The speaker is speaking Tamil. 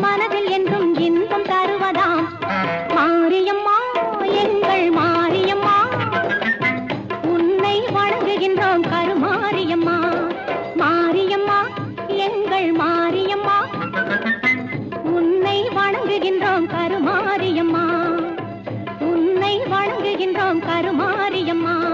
மனதில் என்றும் இன்பம் தருவதாம். மாரியம்மா எங்கள் மாரியம்மா உன்னை வணங்குகின்றோம் கருமாரியம்மா. மாரியம்மா எங்கள் மாரியம்மா உன்னை வணங்குகின்றோம் கருமாரியம்மா. உன்னை வணங்குகின்றோம் கருமாரியம்மா.